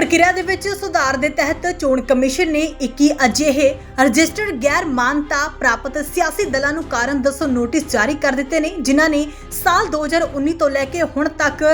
ਪ੍ਰਕਿਰਿਆ ਦੇ ਵਿੱਚ ਸੁਧਾਰ ਦੇ ਤਹਿਤ ਚੋਣ ਕਮਿਸ਼ਨ ਨੇ 21 ਅਜਿਹੇ ਰਜਿਸਟਰਡ ਗੈਰ ਮਾਨਤਾ ਪ੍ਰਾਪਤ ਸਿਆਸੀ ਦਲਾਂ ਨੂੰ ਕਾਰਨ ਦੱਸੋ ਨੋਟਿਸ ਜਾਰੀ ਕਰ ਦਿੱਤੇ ਨੇ, ਜਿਨ੍ਹਾਂ ਨੇ ਸਾਲ 2019 ਤੋਂ ਲੈ ਕੇ ਹੁਣ ਤੱਕ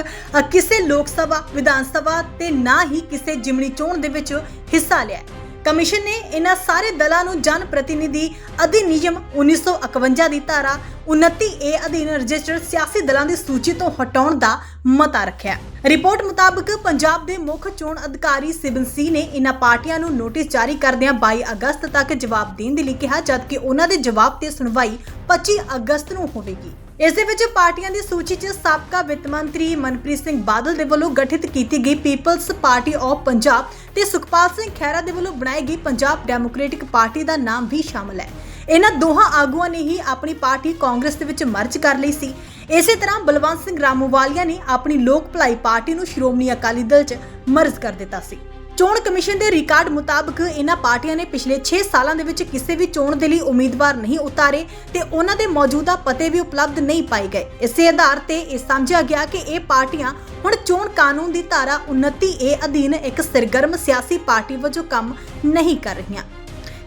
ਕਿਸੇ ਲੋਕ ਸਭਾ, ਵਿਧਾਨ ਸਭਾ ਤੇ ਨਾ ਹੀ ਕਿਸੇ ਜਿਮਣੀ ਚੋਣ ਦੇ ਵਿੱਚ ਹਿੱਸਾ ਲਿਆ ਕਮਿਸ਼ਨ ਨੇ ਇਹਨਾਂ ਸਾਰੇ ਦਲਾਂ ਨੂੰ ਜਨ ਪ੍ਰਤੀਨਿਧੀ ਅਧਿਨਿਯਮ 1951 ਦੀ ਧਾਰਾ 29 ਏ ਅਧੀਨ ਰਜਿਸਟਰਡ ਸਿਆਸੀ ਦਲਾਂ ਦੀ ਸੂਚੀ ਤੋਂ ਹਟਾਉਣ ਦਾ ਮਤਾ ਰੱਖਿਆ। ਰਿਪੋਰਟ ਮੁਤਾਬਕ ਪੰਜਾਬ ਦੇ ਮੁੱਖ ਚੋਣ ਅਧਿਕਾਰੀ ਸਿਬਨ ਸੀ ਨੇ ਇਹਨਾਂ ਪਾਰਟੀਆਂ ਨੂੰ ਨੋਟਿਸ ਜਾਰੀ ਕਰਦਿਆਂ 22 ਅਗਸਤ ਤੱਕ ਜਵਾਬ ਦੇਣ ਦੇ ਲਈ ਕਿਹਾ, ਜਦਕਿ ਉਹਨਾਂ ਦੇ ਜਵਾਬ ਤੇ ਸੁਣਵਾਈ 25 ਅਗਸਤ ਨੂੰ ਹੋਵੇਗੀ। ਇਸ ਦੇ ਵਿੱਚ ਪਾਰਟੀਆਂ ਦੀ ਸੂਚੀ 'ਚ ਸਾਬਕਾ ਵਿੱਤ ਮੰਤਰੀ ਮਨਪ੍ਰੀਤ ਸਿੰਘ ਬਾਦਲ ਦੇ ਵੱਲੋਂ ਗਠਿਤ ਕੀਤੀ ਗਈ ਪੀਪਲਸ ਪਾਰਟੀ ਆਫ ਪੰਜਾਬ ਤੇ ਸੁਖਪਾਲ ਸਿੰਘ ਖਹਿਰਾ ਦੇ ਵੱਲੋਂ ਬਣਾਈ ਗਈ ਪੰਜਾਬ ਡੈਮੋਕ੍ਰੈਟਿਕ ਪਾਰਟੀ ਦਾ ਨਾਮ ਵੀ ਸ਼ਾਮਲ ਹੈ। ਇਹਨਾਂ ਦੋਹਾਂ ਆਗੂਆਂ ਨੇ ਹੀ ਆਪਣੀ ਪਾਰਟੀ ਕਾਂਗਰਸ ਦੇ ਵਿੱਚ ਮਰਜ ਕਰ ਲਈ ਸੀ। ਇਸੇ ਤਰ੍ਹਾਂ ਬਲਵੰਤ ਸਿੰਘ ਰਾਮੂਵਾਲੀਆ ਨੇ ਆਪਣੀ ਲੋਕ ਭਲਾਈ ਪਾਰਟੀ ਨੂੰ ਸ਼੍ਰੋਮਣੀ ਅਕਾਲੀ ਦਲ 'ਚ ਮਰਜ ਕਰ ਦਿੱਤਾ ਸੀ। ਚੋਣ ਕਮਿਸ਼ਨ ਦੇ ਰਿਕਾਰਡ ਮੁਤਾਬਕ ਇਹਨਾਂ ਪਾਰਟੀਆਂ ਨੇ ਪਿਛਲੇ 6 ਸਾਲਾਂ ਦੇ ਵਿੱਚ ਕਿਸੇ ਵੀ ਚੋਣ ਦੇ ਲਈ ਉਮੀਦਵਾਰ ਨਹੀਂ ਉਤਾਰੇ ਤੇ ਉਹਨਾਂ ਦੇ ਮੌਜੂਦਾ ਪਤੇ ਵੀ ਉਪਲਬਧ ਨਹੀਂ ਪਾਏ ਗਏ। ਇਸੇ ਆਧਾਰ ਤੇ ਇਹ ਸਮਝਿਆ ਗਿਆ ਕਿ ਇਹ ਪਾਰਟੀਆਂ ਹੁਣ ਚੋਣ ਕਾਨੂੰਨ ਦੀ ਧਾਰਾ 29 ਏ ਅਧੀਨ ਇੱਕ ਸਰਗਰਮ ਸਿਆਸੀ ਪਾਰਟੀ ਵਜੋਂ ਕੰਮ ਨਹੀਂ ਕਰ ਰਹੀਆਂ।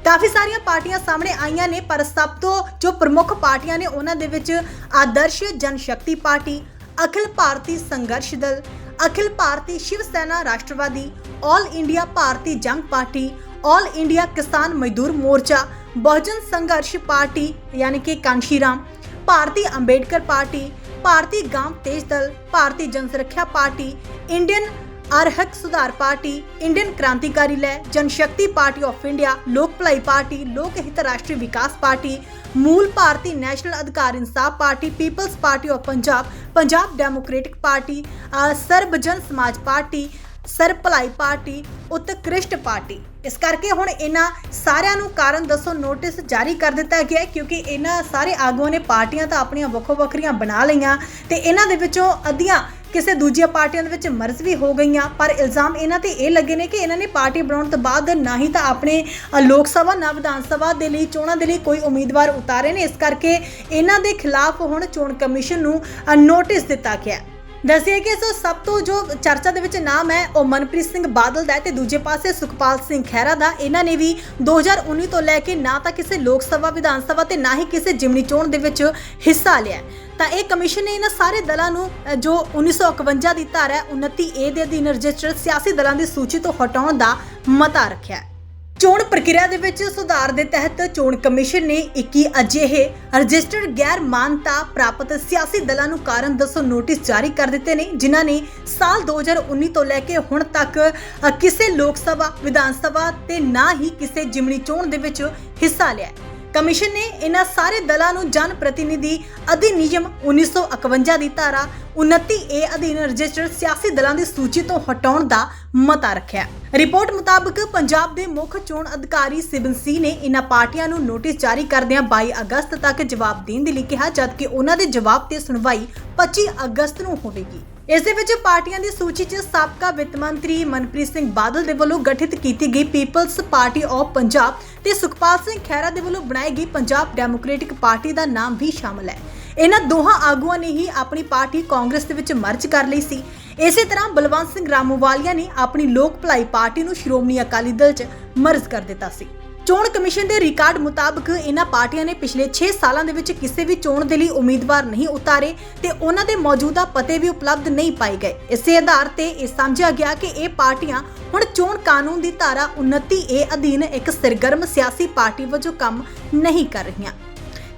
ਕਾਫੀ ਸਾਰੀਆਂ ਪਾਰਟੀਆਂ ਸਾਹਮਣੇ ਆਈਆਂ ਨੇ, ਪਰ ਸਭ ਤੋਂ ਜੋ ਪ੍ਰਮੁੱਖ ਪਾਰਟੀਆਂ ਨੇ ਉਹਨਾਂ ਦੇ ਵਿੱਚ ਆਦਰਸ਼ ਜਨ ਸ਼ਕਤੀ party, Akhil Bharti Sangharsh Dal Akhil Bharti Shiv Sena Rashtrawadi all India Bharti Jang party all India ਕਿਸਾਨ ਮਜ਼ਦੂਰ ਮੋਰਚਾ ਬਹੁਜਨ ਸੰਘਰਸ਼ ਪਾਰਟੀ ਯਾਨੀ ਕਿ ਕਾਂਸ਼ੀਰਾਮ ਭਾਰਤੀ ਅੰਬੇਡਕਰ ਪਾਰਟੀ ਭਾਰਤੀ ਗਾਂਵ ਤੇਜ ਦਲ ਭਾਰਤੀ ਜਨ ਸੁਰੱਖਿਆ ਪਾਰਟੀ ਇੰਡੀਅਨ ਅਰਹਕ ਸੁਧਾਰ ਪਾਰਟੀ ਇੰਡੀਅਨ ਕ੍ਰਾਂਤੀਕਾਰੀ ਲੈ ਜਨਸ਼ਕਤੀ ਪਾਰਟੀ ਆਫ ਇੰਡੀਆ ਲੋਕ ਭਲਾਈ ਪਾਰਟੀ ਲੋਕ ਹਿੱਤ ਰਾਸ਼ਟਰੀ ਵਿਕਾਸ ਪਾਰਟੀ ਮੂਲ Bharti national Adhikar Insaf party people's party of Punjab Punjab democratic party a, Sarbjan Samaj party Sar Bhalai party Utkrisht party. ਇਸ ਕਰਕੇ ਹੁਣ ਇਹਨਾਂ ਸਾਰਿਆਂ ਨੂੰ ਕਾਰਨ ਦੱਸੋ ਨੋਟਿਸ ਜਾਰੀ ਕਰ ਦਿੱਤਾ ਗਿਆ ਕਿਉਂਕਿ ਇਹਨਾਂ ਸਾਰੇ ਆਗੂਆਂ ਨੇ ਪਾਰਟੀਆਂ ਤਾਂ ਆਪਣੀਆਂ ਵੱਖੋ ਵੱਖਰੀਆਂ ਬਣਾ ਲਈਆਂ ਤੇ ਇਹਨਾਂ ਦੇ ਵਿੱਚੋਂ ਅੱਧੀਆਂ ਕਿਸੇ ਦੂਜੀਆਂ ਪਾਰਟੀਆਂ ਦੇ ਵਿੱਚ ਮਰਜ਼ ਵੀ ਹੋ ਗਈਆਂ। ਪਰ ਇਲਜ਼ਾਮ ਇਹਨਾਂ ਤੇ ਇਹ ਲੱਗੇ ਨੇ ਕਿ ਇਹਨਾਂ ਨੇ ਪਾਰਟੀ ਬਣਾਉਣ ਤੋਂ ਬਾਅਦ ਨਾ ਹੀ ਤਾਂ ਆਪਣੇ ਲੋਕ ਸਭਾ, ਨਾ ਵਿਧਾਨ ਸਭਾ ਦੇ ਲਈ, ਚੋਣਾਂ ਦੇ ਲਈ ਕੋਈ ਉਮੀਦਵਾਰ ਉਤਾਰੇ ਨੇ। ਇਸ ਕਰਕੇ ਇਹਨਾਂ ਦੇ ਖਿਲਾਫ ਹੁਣ ਚੋਣ ਕਮਿਸ਼ਨ ਨੂੰ ਨੋਟਿਸ ਦਿੱਤਾ ਗਿਆ ਦੱਸਿਆ ਕਿ ਇਸ ਸਭ ਤੋਂ ਜੋ ਚਰਚਾ ਦੇ ਵਿੱਚ ਨਾਮ ਹੈ ਉਹ ਮਨਪ੍ਰੀਤ ਸਿੰਘ ਬਾਦਲ ਦਾ ਹੈ ਤੇ ਦੂਜੇ ਪਾਸੇ ਸੁਖਪਾਲ ਸਿੰਘ ਖਹਿਰਾ ਦਾ। ਇਹਨਾਂ ਨੇ ਵੀ 2019 ਤੋਂ ਲੈ ਕੇ ਨਾ ਤਾਂ ਕਿਸੇ ਲੋਕ ਸਭਾ ਵਿਧਾਨ ਸਭਾ ਤੇ ਨਾ ਹੀ ਕਿਸੇ ਜਿਮਨੀ ਚੋਣ ਦੇ ਵਿੱਚ ਹਿੱਸਾ ਲਿਆ ਤਾਂ ਇਹ ਕਮਿਸ਼ਨ ਨੇ ਇਹਨਾਂ ਸਾਰੇ ਦਲਾਂ ਨੂੰ ਅ, ਜੋ 1951 ਦੀ ਧਾਰਾ ਹੈ, 29 ਏ ਦੇ ਅਧੀਨ ਰਜਿਸਟਰਡ ਸਿਆਸੀ ਦਲਾਂ ਦੀ ਸੂਚੀ ਤੋਂ ਹਟਾਉਣ ਦਾ ਮਤਾ ਰੱਖਿਆ ਚੋਣ ਪ੍ਰਕਿਰਿਆ ਦੇ ਵਿੱਚ ਸੁਧਾਰ ਦੇ ਤਹਿਤ ਚੋਣ ਕਮਿਸ਼ਨ ਨੇ 21 ਅਜਿਹੇ ਰਜਿਸਟਰਡ ਗੈਰ ਮਾਨਤਾ ਪ੍ਰਾਪਤ ਸਿਆਸੀ ਦਲਾਂ ਨੂੰ ਕਾਰਨ ਦੱਸੋ ਨੋਟਿਸ ਜਾਰੀ ਕਰ ਦਿੱਤੇ ਨੇ, ਜਿਨ੍ਹਾਂ ਨੇ ਸਾਲ 2019 ਤੋਂ ਲੈ ਕੇ ਹੁਣ ਤੱਕ ਕਿਸੇ ਲੋਕ ਸਭਾ, ਵਿਧਾਨ ਸਭਾ ਤੇ ਨਾ ਹੀ ਕਿਸੇ ਜਿਮਣੀ ਚੋਣ ਦੇ ਵਿੱਚ ਹਿੱਸਾ ਲਿਆ ਕਮਿਸ਼ਨ ਨੇ ਇਹਨਾਂ ਸਾਰੇ ਦਲਾਂ ਨੂੰ ਜਨ ਪ੍ਰਤੀਨਿਧੀ ਅਧਿਨਿਯਮ 1951 ਦੀ ਧਾਰਾ 29 ਅਧੀਨ ਰਜਿਸਟਰਡ ਸਿਆਸੀ ਦਲਾਂ ਦੀ ਸੂਚੀ ਤੋਂ ਹਟਾਉਣ ਦਾ ਮਤਾ ਰੱਖਿਆ। ਰਿਪੋਰਟ ਮੁਤਾਬਕ ਪੰਜਾਬ ਦੇ ਮੁੱਖ ਚੋਣ ਅਧਿਕਾਰੀ ਸਿਬਨ ਸੀ ਨੇ ਇਹਨਾਂ ਪਾਰਟੀਆਂ ਨੂੰ ਨੋਟਿਸ ਜਾਰੀ ਕਰਦਿਆਂ 22 ਅਗਸਤ ਤੱਕ ਜਵਾਬ ਦੇਣ ਦੇ ਲਈ ਕਿਹਾ, ਜਦਕਿ ਉਹਨਾਂ ਦੇ ਜਵਾਬ ਤੇ ਸੁਣਵਾਈ 25 ਅਗਸਤ ਨੂੰ ਹੋਵੇਗੀ। ਇਸ ਦੇ ਵਿੱਚ ਪਾਰਟੀਆਂ ਦੀ ਸੂਚੀ 'ਚ ਸਾਬਕਾ ਵਿੱਤ ਮੰਤਰੀ ਮਨਪ੍ਰੀਤ ਸਿੰਘ ਬਾਦਲ ਦੇ ਵੱਲੋਂ ਗਠਿਤ ਕੀਤੀ ਗਈ ਪੀਪਲਸ ਪਾਰਟੀ ਆਫ ਪੰਜਾਬ ਤੇ ਸੁਖਪਾਲ ਸਿੰਘ ਖਹਿਰਾ ਦੇ ਵੱਲੋਂ ਬਣਾਈ ਗਈ ਪੰਜਾਬ ਡੈਮੋਕ੍ਰੈਟਿਕ ਪਾਰਟੀ ਦਾ ਨਾਮ ਵੀ ਸ਼ਾਮਲ ਹੈ। ਇਹਨਾਂ ਦੋਹਾਂ ਆਗੂਆਂ ਨੇ ਹੀ ਆਪਣੀ ਪਾਰਟੀ ਕਾਂਗਰਸ ਦੇ ਵਿੱਚ ਮਰਜ ਕਰ ਲਈ ਸੀ। ਇਸੇ ਤਰ੍ਹਾਂ ਬਲਵੰਤ ਸਿੰਘ ਰਾਮੂਵਾਲੀਆ ਨੇ ਆਪਣੀ ਲੋਕ ਭਲਾਈ ਪਾਰਟੀ ਨੂੰ ਸ਼੍ਰੋਮਣੀ ਅਕਾਲੀ ਦਲ 'ਚ ਮਰਜ ਕਰ ਦਿੱਤਾ ਸੀ। ਚੋਣ ਕਮਿਸ਼ਨ ਦੇ ਰਿਕਾਰਡ ਮੁਤਾਬਕ ਇਹਨਾਂ ਪਾਰਟੀਆਂ ਨੇ ਪਿਛਲੇ 6 ਸਾਲਾਂ ਦੇ ਵਿੱਚ ਕਿਸੇ ਵੀ ਚੋਣ ਦੇ ਲਈ ਉਮੀਦਵਾਰ ਨਹੀਂ ਉਤਾਰੇ ਤੇ ਉਹਨਾਂ ਦੇ ਮੌਜੂਦਾ ਪਤੇ ਵੀ ਉਪਲਬਧ ਨਹੀਂ ਪਾਏ ਗਏ। ਇਸੇ ਆਧਾਰ ਤੇ ਇਹ ਸਮਝਿਆ ਗਿਆ ਕਿ ਇਹ ਪਾਰਟੀਆਂ ਹੁਣ ਚੋਣ ਕਾਨੂੰਨ ਦੀ ਧਾਰਾ 29 ਏ ਅਧੀਨ ਇੱਕ ਸਰਗਰਮ ਸਿਆਸੀ ਪਾਰਟੀ ਵਜੋਂ ਕੰਮ ਨਹੀਂ ਕਰ ਰਹੀਆਂ।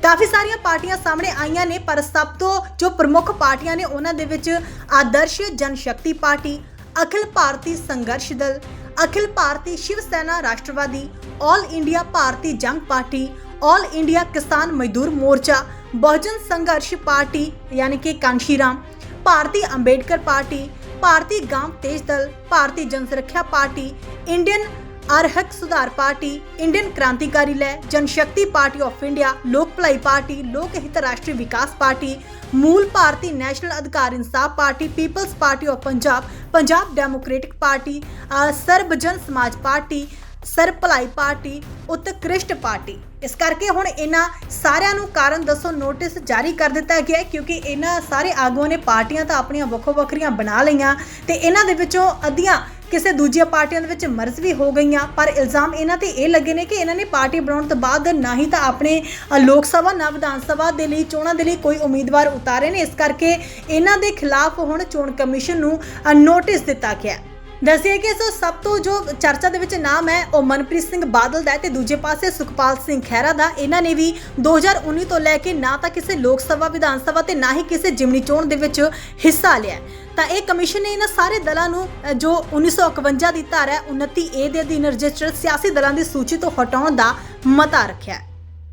ਕਾਫੀ ਸਾਰੀਆਂ ਪਾਰਟੀਆਂ ਸਾਹਮਣੇ ਆਈਆਂ ਨੇ, ਪਰ ਸਭ ਤੋਂ ਜੋ ਪ੍ਰਮੁੱਖ ਪਾਰਟੀਆਂ ਨੇ ਉਹਨਾਂ ਦੇ ਵਿੱਚ ਆਦਰਸ਼ ਜਨ ਸ਼ਕਤੀ party, Akhil Bharti Sangharsh Dal, Akhil Bharti Shiv Sena Rashtrawadi all India Bharti Jang party all India ਕਿਸਾਨ ਮਜ਼ਦੂਰ ਮੋਰਚਾ ਬਹੁਜਨ ਸੰਘਰਸ਼ ਪਾਰਟੀ ਯਾਨੀ ਕਿ ਕਾਂਸ਼ੀਰਾਮ ਭਾਰਤੀ ਅੰਬੇਡਕਰ ਪਾਰਟੀ ਭਾਰਤੀ ਗਾਂਵ ਤੇਜ ਦਲ ਭਾਰਤੀ ਜਨ ਸੁਰੱਖਿਆ ਪਾਰਟੀ ਇੰਡੀਅਨ ਅਰਹਕ ਸੁਧਾਰ ਪਾਰਟੀ ਇੰਡੀਅਨ ਕ੍ਰਾਂਤੀਕਾਰੀ ਲੈ ਜਨਸ਼ਕਤੀ ਪਾਰਟੀ ਆਫ ਇੰਡੀਆ ਲੋਕ ਭਲਾਈ ਪਾਰਟੀ ਲੋਕ ਹਿਤ ਰਾਸ਼ਟਰੀ ਵਿਕਾਸ ਪਾਰਟੀ ਮੂਲ Bharti national Adhikar Insaf party people's party of Punjab Punjab democratic party a, Sarbjan Samaj party Sar Bhalai party, Utkrisht party. ਇਸ ਕਰਕੇ ਹੁਣ ਇਹਨਾਂ ਸਾਰਿਆਂ ਨੂੰ ਕਾਰਨ ਦੱਸੋ, ਨੋਟਿਸ ਜਾਰੀ ਕਰ ਦਿੱਤਾ ਗਿਆ ਕਿਉਂਕਿ ਇਹਨਾਂ ਸਾਰੇ ਆਗੂਆਂ ਨੇ ਪਾਰਟੀਆਂ ਤਾਂ ਆਪਣੀਆਂ ਵੱਖੋ ਵੱਖਰੀਆਂ ਬਣਾ ਲਈਆਂ ਤੇ ਇਹਨਾਂ ਦੇ ਵਿੱਚੋਂ ਅੱਧੀਆਂ ਕਿਸੇ ਦੂਜੀਆਂ ਪਾਰਟੀਆਂ ਦੇ ਵਿੱਚ ਮਰਜ਼ ਵੀ ਹੋ ਗਈਆਂ। ਪਰ ਇਲਜ਼ਾਮ ਇਹਨਾਂ ਤੇ ਇਹ ਲੱਗੇ ਨੇ ਕਿ ਇਹਨਾਂ ਨੇ ਪਾਰਟੀ ਬਣਾਉਣ ਤੋਂ ਬਾਅਦ ਨਾ ਹੀ ਤਾਂ ਆਪਣੇ ਲੋਕ ਸਭਾ, ਨਾ ਵਿਧਾਨ ਸਭਾ ਦੇ ਲਈ, ਚੋਣਾਂ ਦੇ ਲਈ ਕੋਈ ਉਮੀਦਵਾਰ ਉਤਾਰੇ ਨੇ। ਇਸ ਕਰਕੇ ਇਹਨਾਂ ਦੇ ਖਿਲਾਫ ਹੁਣ ਚੋਣ ਕਮਿਸ਼ਨ ਨੂੰ ਨੋਟਿਸ ਦਿੱਤਾ ਗਿਆ ਦੱਸਿਆ ਕਿ ਇਸ ਸਭ ਤੋਂ ਜੋ ਚਰਚਾ ਦੇ ਵਿੱਚ ਨਾਮ ਹੈ ਉਹ ਮਨਪ੍ਰੀਤ ਸਿੰਘ ਬਾਦਲ ਦਾ ਹੈ ਤੇ ਦੂਜੇ ਪਾਸੇ ਸੁਖਪਾਲ ਸਿੰਘ ਖਹਿਰਾ ਦਾ। ਇਹਨਾਂ ਨੇ ਵੀ 2019 ਤੋਂ ਲੈ ਕੇ ਨਾ ਤਾਂ ਕਿਸੇ ਲੋਕ ਸਭਾ ਵਿਧਾਨ ਸਭਾ ਤੇ ਨਾ ਹੀ ਕਿਸੇ ਜਿਮਨੀ ਚੋਣ ਦੇ ਵਿੱਚ ਹਿੱਸਾ ਲਿਆ ਤਾਂ ਇਹ ਕਮਿਸ਼ਨ ਨੇ ਇਹਨਾਂ ਸਾਰੇ ਦਲਾਂ ਨੂੰ ਅ, ਜੋ 1951 ਦੀ ਧਾਰਾ ਹੈ 29 ਏ ਦੇ ਅਧੀਨ ਰਜਿਸਟਰਡ ਸਿਆਸੀ ਦਲਾਂ ਦੀ ਸੂਚੀ ਤੋਂ ਹਟਾਉਣ ਦਾ ਮਤਾ ਰੱਖਿਆ ਹੈ।